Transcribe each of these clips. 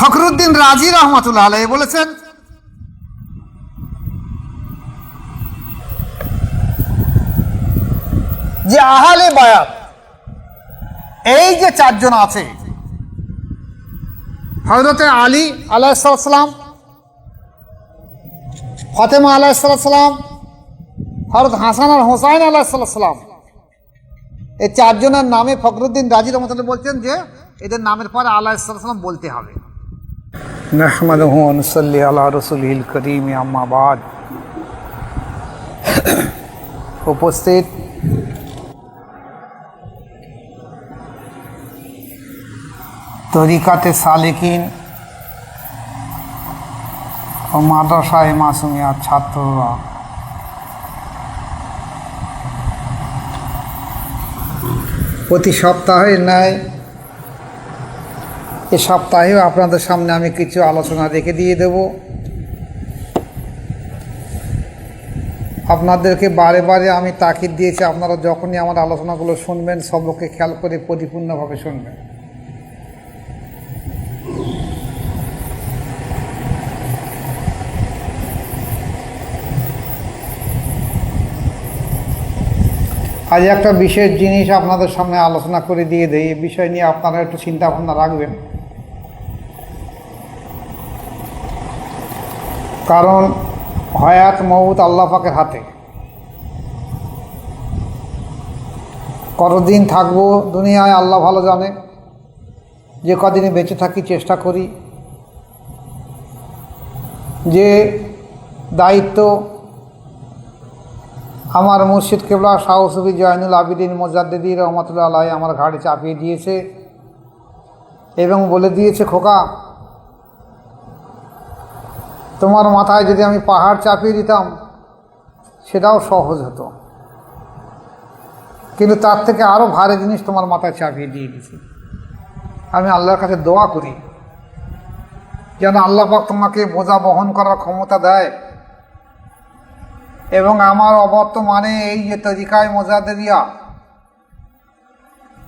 ফখরুদ্দিন রাজি রহমতুল্লাহ আলাই বলেছেন, যে আহালে বায়াত, এই যে চারজন আছে হজরতে আলী আলাইসালাম ফতেমা আলাইসালাম হরত হাসান আর হোসাইন আলাইসালাম এই চারজনের নামে ফখরুদ্দিন রাজি রহমতুল্লাহ বলছেন যে এদের নামের পরে আলাইসালাম বলতে হবে نحمده ونصلي على رسوله الكريم أما بعد উপস্থিত তরিকাতে সালেকিন ও মাদ্রাসায় মাসুমিয়ার ছাত্ররা প্রতি সপ্তাহের ন্যায় এ সপ্তাহেও আপনাদের সামনে আমি কিছু আলোচনা রেখে দিয়ে দেব। আপনাদেরকে বারে বারে আমি তাকিদ দিয়েছি, আপনারা যখনই আমার আলোচনাগুলো শুনবেন, সবকে খেয়াল করে পরিপূর্ণভাবে শুনবেন। আজ একটা বিশেষ জিনিস আপনাদের সামনে আলোচনা করে দিয়ে দেই এই বিষয় নিয়ে আপনারা একটু চিন্তা ভাবনা রাখবেন। কারণ হয়াত মৌত আল্লাহ পাকের হাতে। কতদিন থাকব দুনিয়ায় আল্লাহ ভালো জানে। যে কদিনে বেঁচে থাকি চেষ্টা করি। যে দায়িত্ব আমার মুর্শিদ কেবলা শাহসুফি জয়নুল আবিদিন মোজাদ্দিদি রহমতুল্লাহ আমার ঘাড়ে চাপিয়ে দিয়েছে এবং বলে দিয়েছে, খোকা তোমার মাথায় যদি আমি পাহাড় চাপিয়ে দিতাম, সেটাও সহজ হতো। কিন্তু তার থেকে আরও ভারী জিনিস তোমার মাথায় চাপিয়ে দিয়ে দিয়েছি। আমি আল্লাহর কাছে দোয়া করি, যেন আল্লাহ পাক তোমাকে বোঝা বহন করার ক্ষমতা দেয়। এবং আমার অবর্তমানে এই যে তরিকায় মোজাদেরিয়া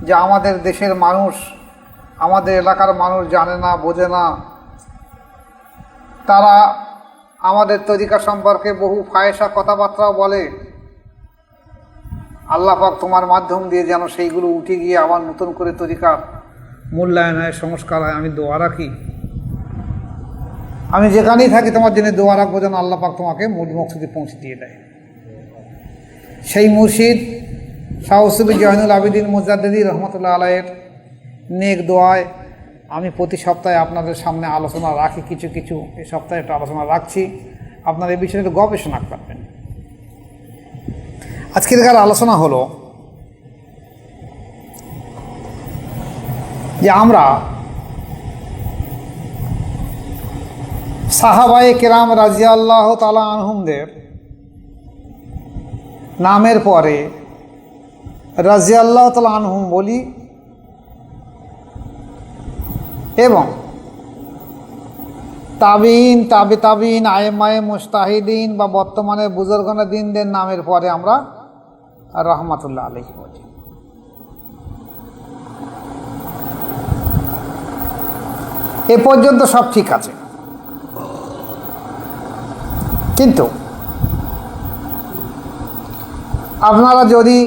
যে আমাদের দেশের মানুষ, আমাদের এলাকার মানুষ জানে না, বোঝে না, তারা আমাদের তরিকা সম্পর্কে বহু ফায়সা কথাবার্তাও বলে। আল্লাহ পাক তোমার মাধ্যম দিয়ে যেন সেইগুলো উঠে গিয়ে আবার নতুন করে তরিকার মূল্যায়ন হয়, সংস্কার হয়, আমি দোয়া রাখি। আমি যেখানেই থাকি তোমার জন্য দোয়া রাখব যেন আল্লাহ পাক তোমাকে মূল মকসুদে পৌঁছে দিয়ে দেয়। সেই মুর্শিদ শাহসুবি জয়নুল আবিদিন মুজাদ্দি রহমতুল্লাহ আলাইয়ের নেক দোয়ায় আমি প্রতি সপ্তাহে আপনাদের সামনে আলোচনা রাখি, কিছু কিছু এই সপ্তাহে একটা আলোচনা রাখছি। আপনারা এই বিষয়ে একটু গবেষণা করবেন। আজকের এখানে আলোচনা হলো যে আমরা সাহাবায়ে কেরাম রাজিয়া আল্লাহ তালা আনহুমদের নামের পরে রাজিয়া আল্লাহ তালা আনহুম বলি এবং তাবিন, তাবে তাবিন, আয়েমায়ে মুস্তাহিদিন বা বর্তমানে বুজুর্গনা দিনদের নামের পরে আমরা রহমাতুল্লাহ আলহি বলি এ পর্যন্ত সব ঠিক আছে। কিন্তু আপনারা যদি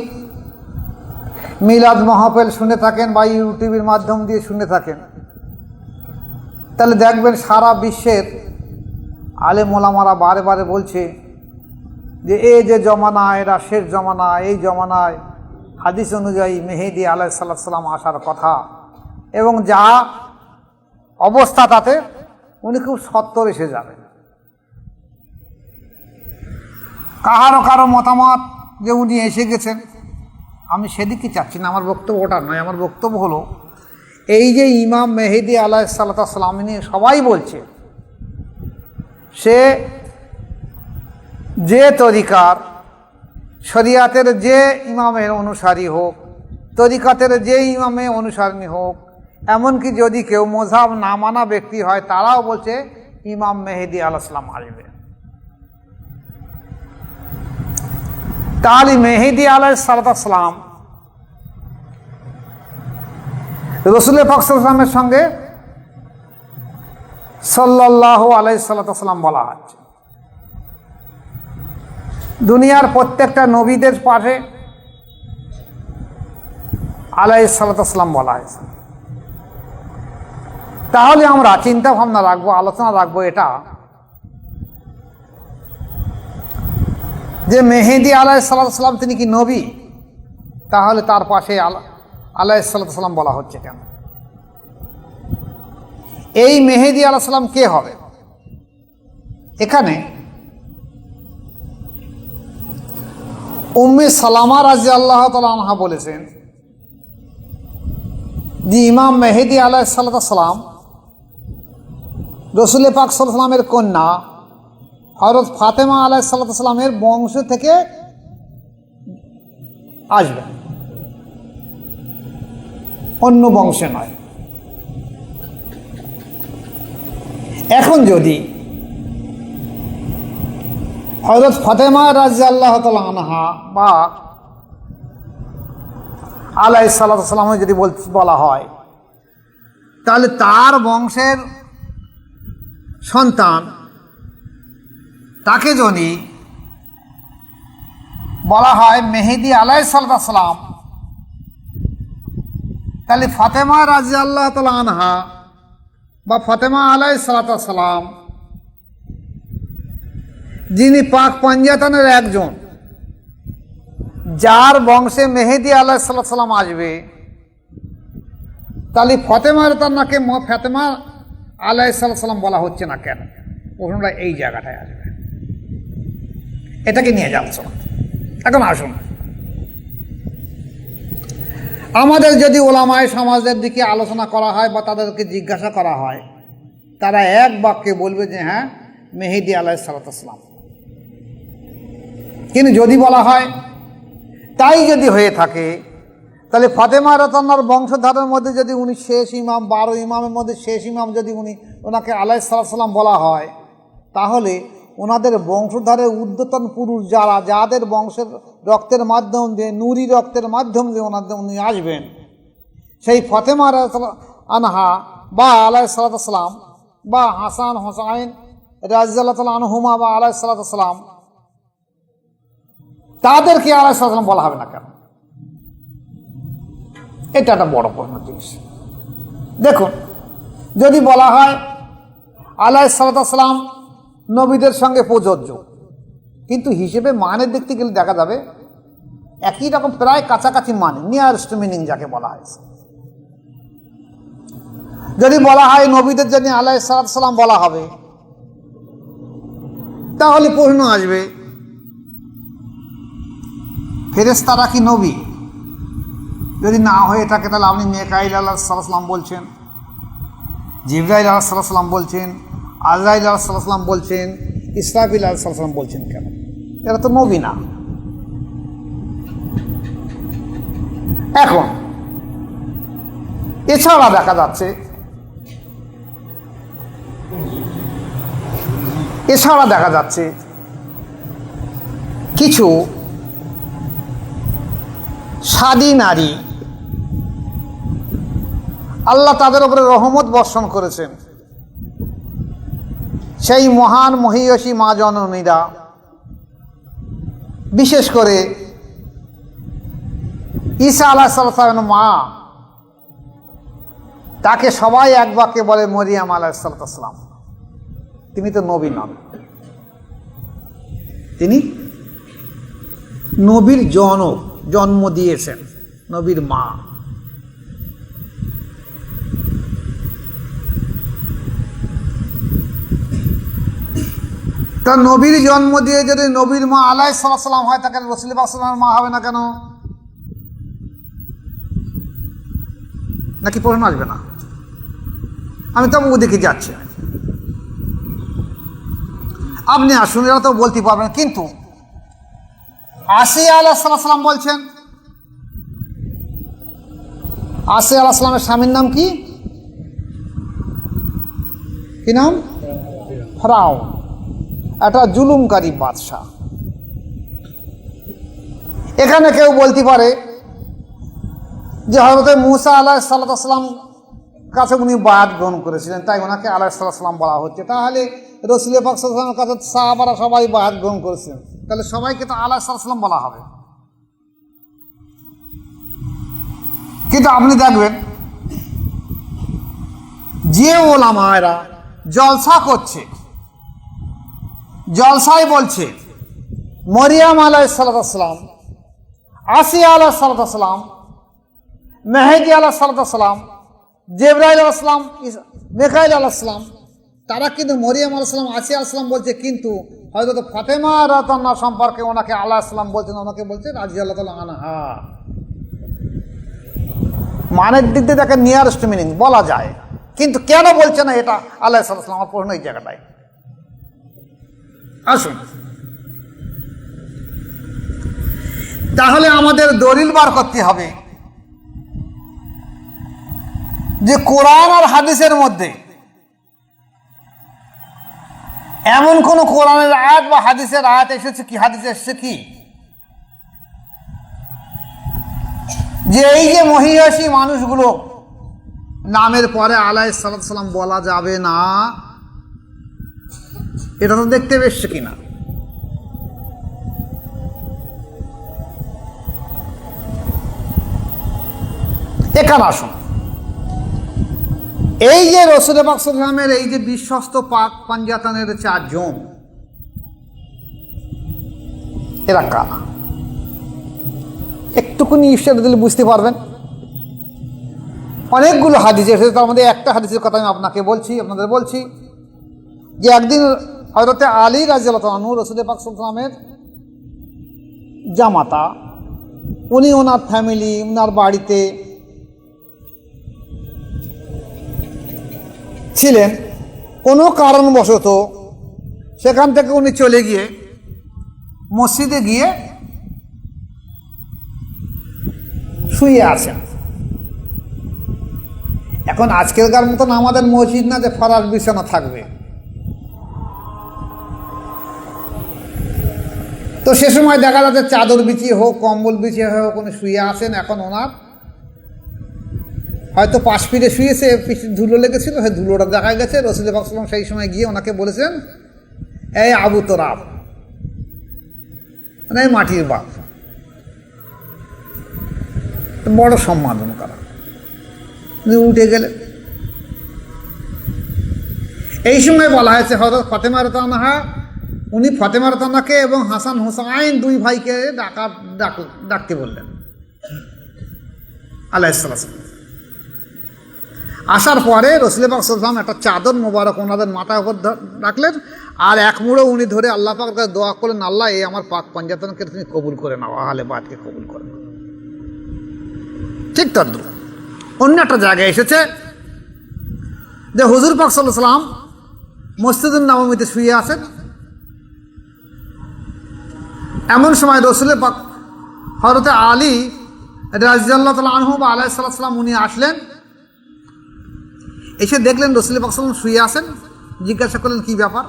মিলাদ মহাপেল শুনে থাকেন বা ইউটিউবের মাধ্যম দিয়ে শুনে থাকেন তাহলে দেখবেন সারা বিশ্বের আলে মোলামারা বারে বারে বলছে যে এই যে জমানা এরা শেষ জমানা এই জমানায় হাদিস অনুযায়ী মেহেদি আলাহ সাল্লাহ সাল্লাম আসার কথা এবং যা অবস্থা তাতে, উনি খুব সত্তর এসে যাবেন কাহারও কারও মতামত যে উনি এসে গেছেন? আমি সেদিকে চাচ্ছি না, আমার বক্তব্য ওটা নয়, আমার বক্তব্য হলো এই যে ইমাম মেহেদি আলাহ সাল্লাম নিয়ে সবাই বলছে, সে যে তরিকার, শরিয়াতের যে ইমামের অনুসারী হোক, তরিকাতের যে ইমামে অনুসারী হোক, এমনকি যদি কেউ মোজাব না মানা ব্যক্তি হয়, তারাও বলছে ইমাম মেহেদি আলাহাম আসবে। তাহলে মেহেদি আলাহ সালাম রসুল ফাকসালামের সঙ্গে সাল্লাহ আলাই সাল্লাম বলা হচ্ছে। দুনিয়ার প্রত্যেকটা নবীদের পাশে আলাই সাল্লাম বলা হয়েছে। তাহলে আমরা চিন্তা ভাবনা রাখব, আলোচনা রাখব এটা যে মেহেদি আলাহ সাল্লাম তিনি কি নবী? তাহলে তার পাশে আল্লাহ সাল্লাম বলা হচ্ছে কেন? এই মেহেদি আলাহ সাল্লাম কে হবে? এখানে উম্মে সালামা রাজি আল্লাহ আনহা বলেছেন যে ইমাম মেহেদি আলাহ সাল্লাম রসুল পাক সাল্লামের কন্যা হরত ফাতেমা আলাহ সাল্লামের বংশ থেকে আসবে অন্য বংশে নয়। এখন যদি হজরত ফতেমা রাজি আল্লাহ আনহা বা আলাই সাল্লাম যদি বল- বলা হয়, তাহলে তার বংশের সন্তান তাকে যদি বলা হয় মেহেদি আলাই সাল্লাম তাহলে ফাতেমা রাজি আল্লাহ তালা আনহা বা ফাতেমা আলাই সালাম, যিনি পাক পাঞ্জাতানের একজন, যার বংশে মেহেদি আল্লাহ সাল্লাহ সাল্লাম আসবে, তাহলে ফতেমার তার নাকে ফাতেমা আল্লাহ সাল্লাহ সাল্লাম বলা হচ্ছে না কেন? প্রশ্নটা এই জায়গাটায় আসবে। এটাকে নিয়ে যাচ্ছ। এখন আসুন। আমাদের যদি ওলামায় সমাজের দিকে আলোচনা করা হয় বা তাদেরকে জিজ্ঞাসা করা হয়, তারা এক বাক্যে বলবে যে হ্যাঁ মেহেদি আলাহ সালাতাম কিন্তু যদি বলা হয়, তাই যদি হয়ে থাকে, তাহলে ফাতেমা রতনার বংশধারের মধ্যে যদি উনি শেষ ইমাম, বারো ইমামের মধ্যে শেষ ইমাম যদি উনি ওনাকে আলাহ সাল্লাম বলা হয়, তাহলে ওনাদের বংশধারের উদ্যতন পুরুষ যারা, যাদের বংশের রক্তের মাধ্যম দিয়ে, নুরি রক্তের মাধ্যম দিয়ে ওনাদের উনি আসবেন। সেই ফতেমা আনহা বা আলাহ সালাতাম বা হাসান হোসাইন তাল আনহুমা বা আলাহ সালাতাম তাদেরকে আলাহ সালাম বলা হবে না কেন? এটা একটা বড় প্রশ্ন জিনিস। দেখুন, যদি বলা হয় আলাহ সালাতাম নবীদের সঙ্গে প্রযোজ্য, কিন্তু হিসেবে মানের দেখতে গেলে দেখা যাবে একই রকম প্রায় কাছাকাছি মানে নিয়ারেস্ট মিনিং যাকে বলা হয়েছে যদি বলা হয় নবীদের জন্য আলাহ সালাম বলা হবে, তাহলে প্রশ্ন আসবে ফেরেস্তারা কি নবী? যদি না হয়ে থাকে তাহলে আপনি মেকাইল আল্লাহ সাল্লাম বলছেন, জিব্রাইল আল্লাহ সাল্লাম বলছেন, আজরাইল আল্লাহ সাল্লাম বলছেন, ইসরাফিল আল্লাহ সাল্লাম বলছেন কেন? এরা তো নবী না। এখন, এছাড়া দেখা যাচ্ছে, এছাড়া দেখা যাচ্ছে কিছু সাদী নারী আল্লাহ তাদের উপরে রহমত বর্ষণ করেছেন। সেই মহান মহিয়সী মা জননীরা, বিশেষ করে ঈসা আল্লাহ সাল্লামের মা। তাকে সবাই এক বাক্যে বলে মরিয়াম আলাহ সাল্লাম তিনি তো নবী নন তিনি নবীর জনক জন্ম দিয়েছেন, নবীর মা। তা নবীর জন্ম দিয়ে যদি নবীর মা আলাই সাল্লাম হয়, তাকে রসুল আসলামের মা হবে না কেন? নাকি প্রশ্ন আসবে না? আমি তো ওদিকে যাচ্ছি। আপনি আসুন, এরা তো বলতে পারবেন কিন্তু আসি সাল্লাম বলছেন। আলাহ সাল্লামের স্বামীর নাম কি? কি নাম? ফ্রাও। একটা জুলুমকারী বাদশাহ। এখানে কেউ বলতে পারে যে হয়তো মুসা আলাহ সাল্লাম কাছে উনি বায়াত গ্রহণ করেছিলেন, তাই ওনাকে আলাইসাল্লাম বলা হচ্ছে। তাহলে রসুল পাকসাল্লামের কাছে সাহাবারা সবাই বায়াত গ্রহণ করেছিলেন। তাহলে সবাইকে তো আলাইসাল্লাম বলা হবে। কিন্তু আপনি দেখবেন, যে ওলামায়রা জলসা করছে জলসাই বলছে, মরিয়াম আলাহ সালাতাম আসিয়া আলাহ সালাতাম মেহেদি আলাহ সালাতাম জেবরাইল আসলাম মেকাইল আলাহাম তারা কিন্তু মরিয়াম আলাইসালাম আসিয়া আসলাম বলছে, কিন্তু হয়তো তো ফাতেমা রাতান্না সম্পর্কে ওনাকে আল্লাহ আসলাম বলছেন, ওনাকে বলছে রাজি আল্লাহ তালা আনহা। মানের দিক দিয়ে তাকে নিয়ারেস্ট মিনিং বলা যায়। কিন্তু কেন বলছে না এটা? আল্লাহ সাল্লাম আমার প্রশ্ন এই জায়গাটায়। আসুন। তাহলে আমাদের দলিল বার করতে হবে। যে কোরআন আর হাদিসের মধ্যে এমন কোন কোরআনের আয়াত বা হাদিসের আয়াত এসেছে কি? হাদিস এসেছে কি? যে এই যে মহিয়াসী মানুষগুলো নামের পরে আলাই সালাম বলা যাবে না, এটা তো দেখতে এসছে কিনা। এখানে আসুন। এই যে রসুল বাকসামের এই যে বিশ্বস্ত পাক পাঞ্জাতানের চারজন, এরা কারা? একটুকুনি ইফসার দিলে বুঝতে পারবেন। অনেকগুলো হাদিস এসেছে তার মধ্যে একটা হাদিসের কথা আমি আপনাকে বলছি, আপনাদের বলছি যে একদিন হয়তো আলী রাজিয়ালু রসুল পাক সালামের জামাতা, উনি ওনার ফ্যামিলি ওনার বাড়িতে ছিলেন, কোনো কারণবশত সেখান থেকে উনি চলে গিয়ে মসজিদে গিয়ে শুয়ে আছেন। এখন আজকেরকার মতন আমাদের মসজিদ না যে ফরার বিছানা থাকবে। তো সে সময় দেখা যাচ্ছে চাদর বিছিয়ে হোক, কম্বল বিছিয়ে হোক, উনি শুয়ে আসেন এখন ওনার হয়তো পাশ ফিরে শুয়েছে পিছনে ধুলো লেগেছিল সেই ধুলোটা দেখা গেছে রসুল বাকসালাম সেই সময় গিয়ে ওনাকে বলেছেন, এই আবু তোরাব মানে মাটির বাপ। বড় সম্মাননা করা। উঠে গেলেন। এই সময় বলা হয়েছে হজরত ফাতেমা রতানহা উনি ফাতেমা রতানাকে এবং হাসান হোসাইন দুই ভাইকে ডাকা, ডাক, ডাকতে বললেন। আলাইসালাম আসার পরে রসুল পাক সাল্লাম একটা চাদর মোবারক ওনাদের মাথার উপর রাখলেন আর এক মুড়ো উনি ধরে আল্লাহ পাক দোয়া করলেন, আল্লাহ, এই আমার পাক পঞ্জাতনকে তুমি কবুল করে নাও, আহলে বাদকে কবুল করে নাও। ঠিক তদ্রুপ অন্য একটা জায়গায় এসেছে যে হুজুর পাক সাল্লাম মসজিদুল নবমীতে শুয়ে আছেন। এমন সময় রসুলের পাক হরতে আলী রাজিয়াল্লাহ তাল আনহু বা আলাহ সাল্লাহ সাল্লাম উনি আসলেন। এসে দেখলেন রসুল পাকসালাম শুয়ে আসেন জিজ্ঞাসা করলেন, কি ব্যাপার?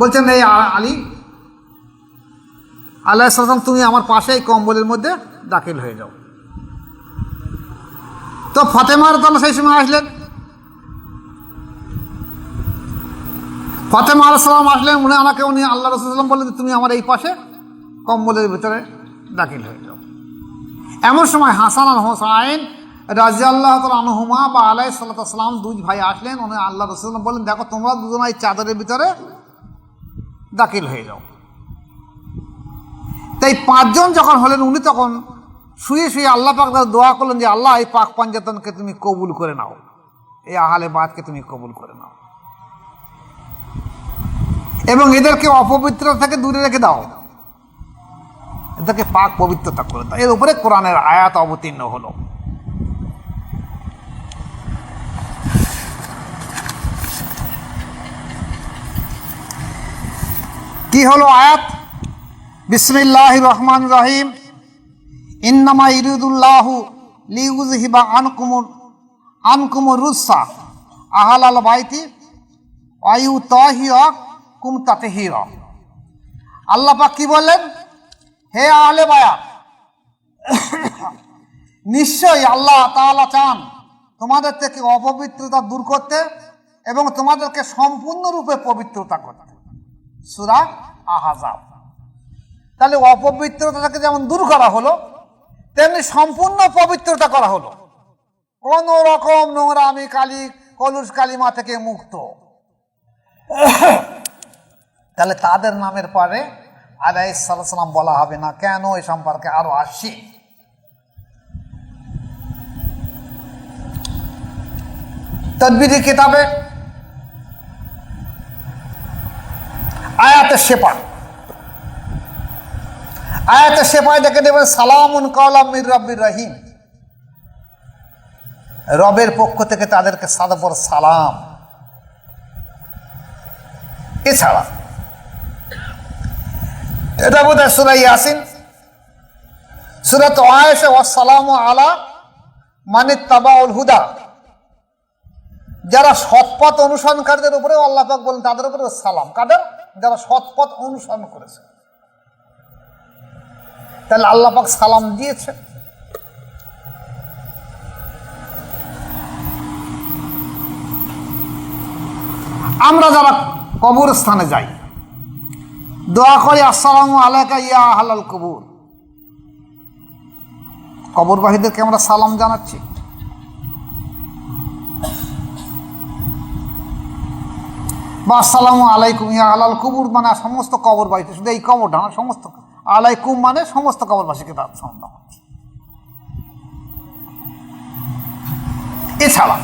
বলছেন, এই আলী, আল্লাহ সালাম তুমি আমার পাশে এই কম্বলের মধ্যে দাখিল হয়ে যাও। তো ফতেমার তালা সেই সময় আসলেন। ফতেমা আলাহ সালাম আসলেন, উনি আমাকে, উনি আল্লাহ রসুলাম বললেন তুমি আমার এই পাশে কম্বলের ভিতরে দাখিল হয়ে যাও। এমন সময় হাসান আর হোসাইন রাজি আল্লাহ আনহুমা বা আলাই সাল্লাম দুই ভাই আসলেন, উনি আল্লাহ রসুল বললেন, দেখো, তোমরা দুজন এই চাদরের ভিতরে দাখিল হয়ে যাও। তাই পাঁচজন যখন হলেন, উনি তখন শুয়ে শুয়ে আল্লাহ পাক দোয়া করলেন যে, আল্লাহ, এই পাক পাঞ্জাতনকে তুমি কবুল করে নাও। এই আহালে বাদকে তুমি কবুল করে নাও। এবং এদেরকে অপবিত্রতা থেকে দূরে রেখে দাও। এদেরকে পাক পবিত্রতা করে দাও। এর উপরে কোরআনের আয়াত অবতীর্ণ হলো। কি হলো আয়াত? বিসমিল্লাহ রহমান রহিম। ইন্নামা ইরুদুল্লাহ লিউজহিবা আনকুমুর আনকুমুর রুসা আহাল আল বাইতি আয়ু তহিয়া কুম তাতে হির আল্লাহ পাক কি বললেন? হে আহলে বায়া নিশ্চয়ই আল্লাহ তাআলা চান তোমাদের থেকে অপবিত্রতা দূর করতে এবং তোমাদেরকে সম্পূর্ণরূপে পবিত্রতা করতে। সুরা আহাজাব। তাহলে অপবিত্রতাকে যেমন দূর করা হলো, তেমনি সম্পূর্ণ পবিত্রতা করা হলো। কোন রকম নোংরা আমি কালী, কলুষ কালিমা থেকে মুক্ত। তাহলে তাদের নামের পরে আলাইসাল্লাম বলা হবে না, কেন এ সম্পর্কে আরও আসছি তদবিরি কিতাবে আয়াতে শেপা আয়াতে শেপায় দেখে দেবেন সালামুন কালাম মির রব্বির রহিম। রবের পক্ষ থেকে তাদেরকে সাদপর সালাম। এছাড়া, এটা বোধ হয় সুরাই ইয়াসিন। সুরাত আয়েশা ওয়াসালাম আলা মানে তাবাউল হুদা। যারা সৎপথ অনুসরণকারীদের উপরেও আল্লাহ বলেন, তাদের উপরে সালাম। কাদের? যারা সৎপথ অনুসরণ করেছে। তাহলে আল্লাহ পাক সালাম দিয়েছে আমরা যারা কবরস্থানে যাই, দোয়া করি, আসসালামু আলাইকা ইয়া আহলাল কবুর। কবরবাহীদেরকে আমরা সালাম জানাচ্ছি। বা আসসালামু আলাইকুম, ইয়া আলাল কুবুর মানে সমস্ত কবর কবরবাসী শুধু এই কবরটা না, সমস্ত আলাইকুম মানে সমস্ত কবরবাসীকে তার জানাচ্ছি এছাড়া,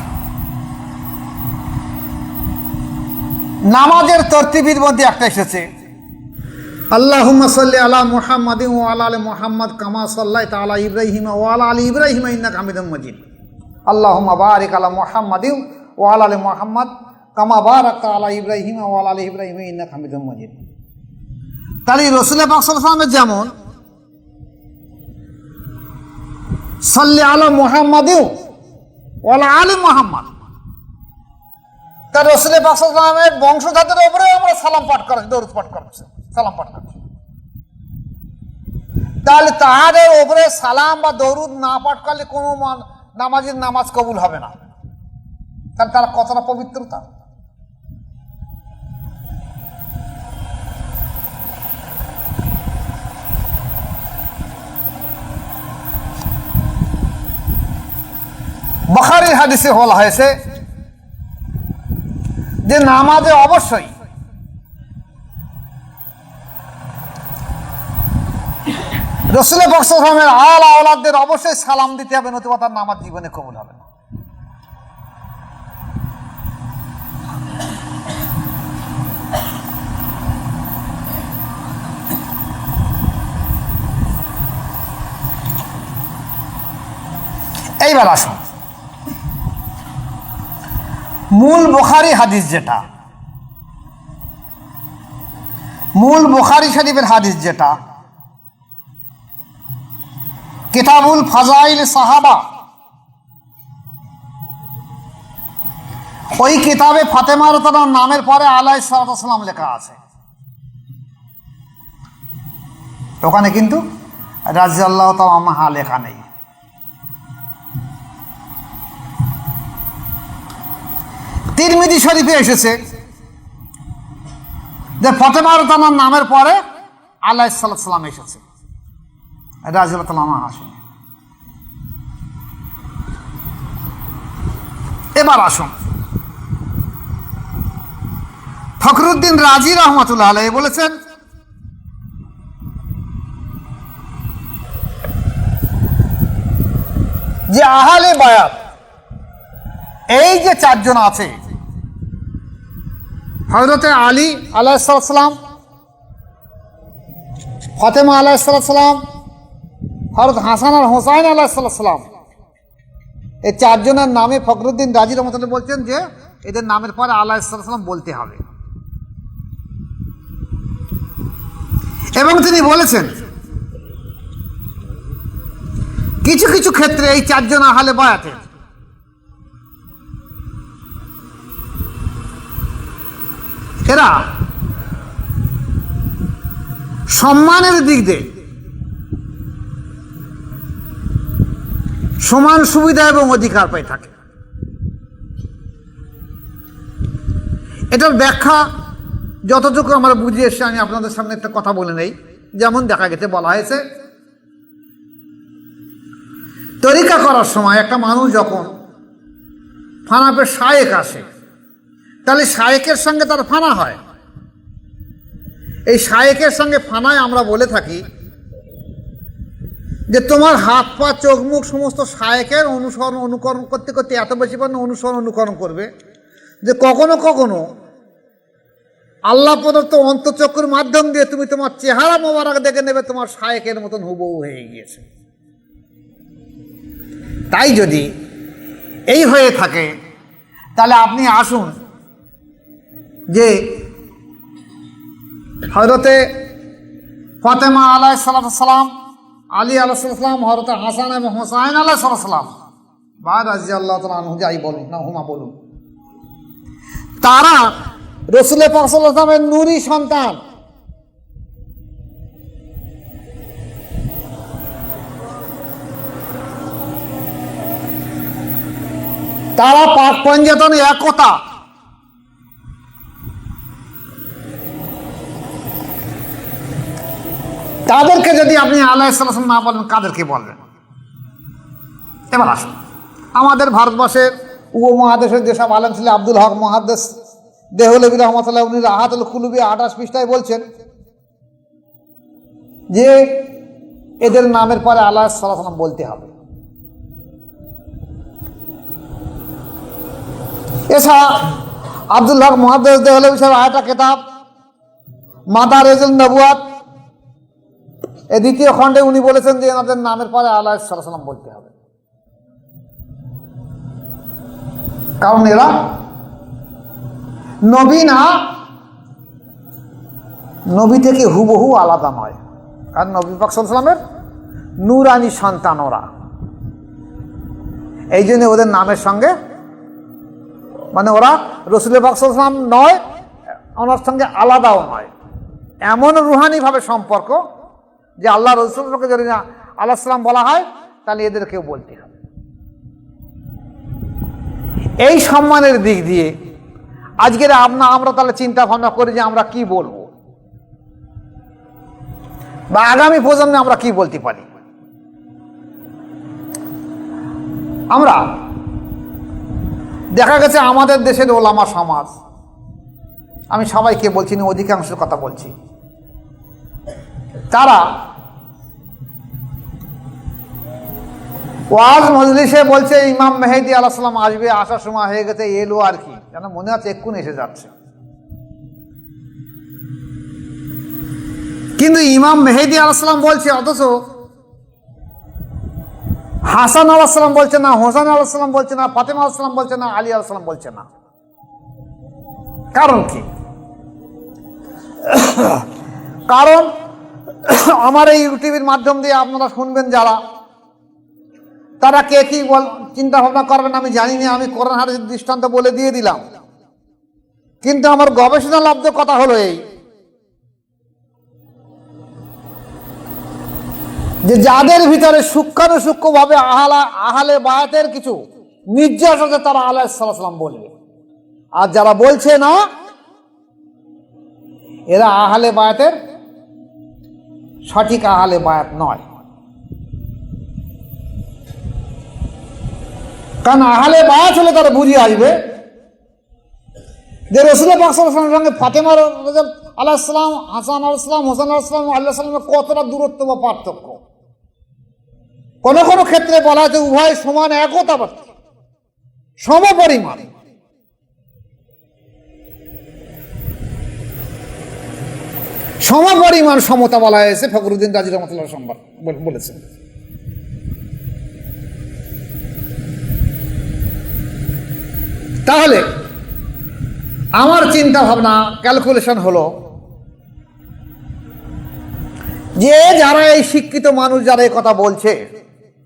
নামাজের তরতিবির মধ্যে একটা এসেছে। আল্লাহুম্মা সাল্লি আলা মুহাম্মাদ ও আলা আলি মুহাম্মদ কামা সাল্লাই তাআলা ইব্রাহিম ও আলা আলি ইব্রাহিম ইন্নাকা হামিদুম মাজিদ। আল্লাহুম্মা বারিক আলা মুহাম্মাদ ও আলা আলি মুহাম্মদ কামা বারাকতা আলা ইব্রাহিম ও আলা ইব্রাহিম, ইন্নাকা হামিদুম মাজিদ। তাহলে রসুল পাক সাল্লাল্লাহু আলাইহি ওয়াসাল্লামের যেমন, সাল্লি আলা মুহাম্মাদ ও আলা মুহাম্মদ। তার রসুল পাকসালামের বংশধাদের উপরে আমরা সালাম পাঠ করাচ্ছি দরুদ পাঠ করাচ্ছি সালাম পাঠ করছি তাহলে তাহাদের উপরে সালাম বা দরুদ না পাঠ করলে কোনো নামাজের নামাজ কবুল হবে না। তাহলে তারা কতটা পবিত্রতা। হাদিসে বলা হয়েছে যে নামাজে অবশ্যই রসুল বক্সমের আল আওলাদদের অবশ্যই সালাম দিতে হবে, নতুবা তার নামাজ জীবনে কবুল হবে না। এইবার আসুন। মূল বুখারি হাদিস যেটা। মূল বুখারি শরীফের হাদিস যেটা। কিতাবুল ফাজাইল সাহাবা। ওই কিতাবে ফাতেমার তার নামের পরে আলাই সালাম লেখা আছে। ওখানে কিন্তু রাজি আল্লাহ তাহা লেখা নেই। তিরমিদি শরীফে এসেছে। যে ফতেমার তামার নামের পরে আল্লাহ সাল্লাম এসেছে। এবার আসুন। ফখরুদ্দিন রাজি রহমতুল্লাহ আলাই বলেছেন, যে আহালে বায়াত, এই যে চারজন আছে হজরতে আলী আলাহিসাল্লাম ফতেমা আলাহিসাল্লাম হরত হাসান আর হোসাইন আলাহিসাল্লাম এই চারজনের নামে ফখরুদ্দিন রাজি রহমতুল্লাহ বলছেন যে এদের নামের পরে আলাহিসাল্লাম বলতে হবে। এবং তিনি বলেছেন, কিছু কিছু ক্ষেত্রে এই চারজন আহলে বায়াতের এরা সম্মানের দিক দিয়ে সমান সুবিধা এবং অধিকার পাই থাকে। এটার ব্যাখ্যা যতটুকু আমরা বুঝে এসে আমি আপনাদের সামনে একটা কথা বলে নেই। যেমন দেখা গেছে, বলা হয়েছে, তরিকা করার সময় একটা মানুষ যখন ফানাপের শায়েক আসে তাহলে শায়েকের সঙ্গে তার ফানা হয়। এই শায়েকের সঙ্গে ফানায় আমরা বলে থাকি যে তোমার হাত পা, চোখ মুখ সমস্ত শায়েকের অনুসরণ, অনুকরণ করতে করতে এত বেশি পরিমাণে অনুসরণ, অনুকরণ করবে যে কখনো কখনো আল্লাহ প্রদত্ত অন্তচক্রের মাধ্যম দিয়ে তুমি তোমার চেহারা মোবারক দেখে নেবে, তোমার শায়েকের মতন হুবহু হয়ে গিয়েছে। তাই যদি এই হয়ে থাকে, তাহলে আপনি আসুন যে হজরতে ফাতেমা আলাহ সালাম, আলী আলাহ সাল্লাম হরতে হাসান এবং হোসাইন আলাহ সাল্লাম বা রাজি আল্লাহ তালা যাই বলুন, না হুমা বলুন। তারা রসুল পাকসাল্লামের নুরি সন্তান। তারা পাক পঞ্জাতন একতা তাদেরকে যদি আপনি আল্লাহ না বলেন, কাদেরকে বলবেন? এবার আসুন। আমাদের ভারতবর্ষের উপমহাদেশের যেসব আলেম ছিলেন আব্দুল হক মহাদেশ দেহলবী রহমতুল্লাহ, উনি রাহাতুল কুলুবি আঠাশ পৃষ্ঠায় বলছেন যে এদের নামের পরে আল্লাহ বলতে হবে। এছাড়া আব্দুল হক মহাদেশ দেহলবী সাহেব আয়টা কেতাব, মাদার রেজুল নবুয়াত এই দ্বিতীয় খণ্ডে উনি বলেছেন যে এনাদের নামের পরে আল্লাহ সাল্লাম বলতে হবে। কারণ এরা নবী না, নবী থেকে হুবহু আলাদা নয়। কারণ নবী পাকসালামের নুরানি সন্তান ওরা এই জন্য ওদের নামের সঙ্গে মানে ওরা রসুল পাকসালাম নয়, ওনার সঙ্গে আলাদাও নয়। এমন রুহানিভাবে সম্পর্ক যে আল্লাহ রসুলকে যদি না আল্লাহ সাল্লাম বলা হয়, তাহলে এদেরকেও বলতে হবে। এই সম্মানের দিক দিয়ে আজকের আপনা আমরা তাহলে চিন্তা ভাবনা করি যে আমরা কি বলব? বা আগামী প্রজন্মে আমরা কি বলতে পারি? আমরা, দেখা গেছে আমাদের দেশের ওলামা সমাজ, আমি সবাইকে বলছি না, অধিকাংশের কথা বলছি, তারা ওয়াজ মজলিসে বলছে, ইমাম মেহেদি আলাহাম আসবে, আসার সময় হয়ে গেছে, এলো আর কি। যেন মনে হচ্ছে এক্ষুনি এসে যাচ্ছে। কিন্তু ইমাম মেহেদি আলাহাম বলছে, অথচ হাসান আলাহাম বলছে না, হোসান আলাহাম বলছে না, ফাতেমা আলাহাম বলছে না, আলী আলাহাম বলছে না। কারণ কি? কারণ আমার এই ইউটিউবের মাধ্যম দিয়ে আপনারা শুনবেন যারা তারা কে কি বল চিন্তা ভাবনা করবেন আমি জানি না আমি করোনা হারের দৃষ্টান্ত বলে দিয়ে দিলাম। কিন্তু আমার গবেষণা লব্ধ কথা হলো এই, যে যাদের ভিতরে সূক্ষ্মানু সূক্ষ্মভাবে আহালা, আহালে বায়াতের কিছু নির্যাস আছে, তারা আল্লাহ বলবে। আর যারা বলছে না, এরা আহালে বায়াতের সঠিক আহালে বায়াত নয়। কারণ আহালে বায়াত হলে তারা বুঝিয়ে আসবে যে রসুল পাকসালামের সঙ্গে ফাতেমার আল্লাহ সালাম, হাসান আলাইসলাম হোসান আলাইসলাম আল্লাহ কতটা দূরত্ব বা পার্থক্য? কোনো কোনো ক্ষেত্রে বলা হয়েছে উভয় সমান একতা সম পরিমাণ সমপরিমাণ সমতা বলা হয়েছে ফখরুদ্দিন রাজি রহমতুল্লাহ সম্বার বলেছেন তাহলে আমার চিন্তা ভাবনা ক্যালকুলেশন হলো যে যারা এই শিক্ষিত মানুষ যারা এই কথা বলছে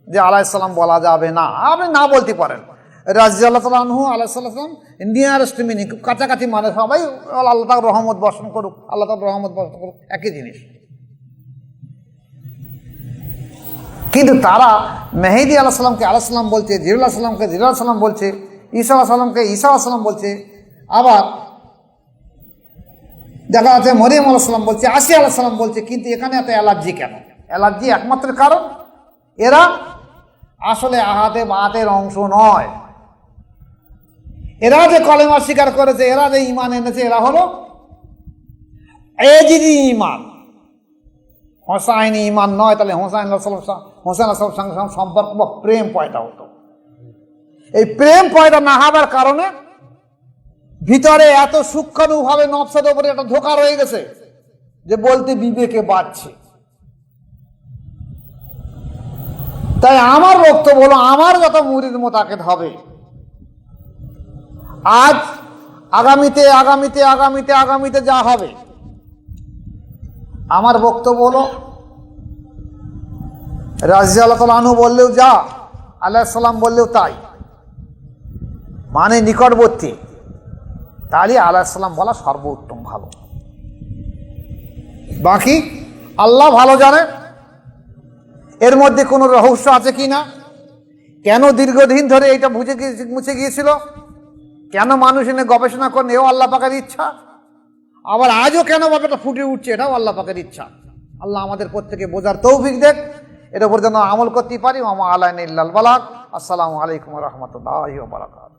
যে আলাইসাল্লাম বলা যাবে না, আপনি না বলতে পারেন। রাজি আল্লাহ তালু আলাইসাল্লাম নিয়ারেস্ট মিনিং। খুব কাছাকাছি মানে সবাই আল্লাহ তার রহমত বর্ষণ করুক, আল্লাহ তার রহমত বর্ষণ করুক, একই জিনিস। কিন্তু তারা মেহেদি আল্লাহ সাল্লামকে আল্লাহ সাল্লাম বলছে জিরুল্লাহ সাল্লামকে জিরুল্লাহ সাল্লাম বলছে ঈসা আল্লাহ সাল্লামকে ঈসা আল্লাহ সাল্লাম বলছে, আবার দেখা যাচ্ছে মরিয়ম আলাহ সাল্লাম বলছে আসি আলাহ সাল্লাম বলছে, কিন্তু এখানে এত অ্যালার্জি কেন? অ্যালার্জি একমাত্র কারণ এরা আসলে আহাতে বাহাতের অংশ নয়। এরা যে কলেমা স্বীকার করেছে, এরা যে ইমান এনেছে, এরা হলো এজিদি ইমান হোসাইনি ইমান নয়, তাহলে হোসাইন সাল্লামের সঙ্গে সঙ্গে সম্পর্ক বা প্রেম পয়দা হতো। এই প্রেম পয়দা না হবার কারণে ভিতরে এত সূক্ষ্মাণুভাবে নফসের উপরে একটা ধোকা রয়ে গেছে যে বলতে বিবেকে বাড়ছে তাই আমার বক্তব্য হলো, আমার যত মুরিদ মোতাকেদ হবে, আজ আগামীতে আগামীতে আগামীতে আগামীতে যা হবে, আমার বক্তব্য হলো রাজি আল্লাহ বললেও যা আল্লাহ সাল্লাম বললেও তাই। মানে নিকটবর্তী। তাহলে আল্লাহ সাল্লাম বলা সর্বোত্তম ভালো। বাকি? আল্লাহ ভালো জানে। এর মধ্যে কোনো রহস্য আছে কি না? কেন দীর্ঘদিন ধরে এটা বুঝে মুছে গিয়েছিল? কেন মানুষ এনে গবেষণা করেন, এও আল্লাহ পাকের ইচ্ছা? আবার আজও কেন ব্যাপারটা ফুটে উঠছে, এটাও আল্লাহ পাকের ইচ্ছা? আল্লাহ আমাদের প্রত্যেকে বোঝার তৌফিক দেখ। এর উপর যেন আমল করতে পারি। মামা আলাইন ইল্লাল বালাক আসসালামু আলাইকুম রহমতুল্লাহ বারাকাত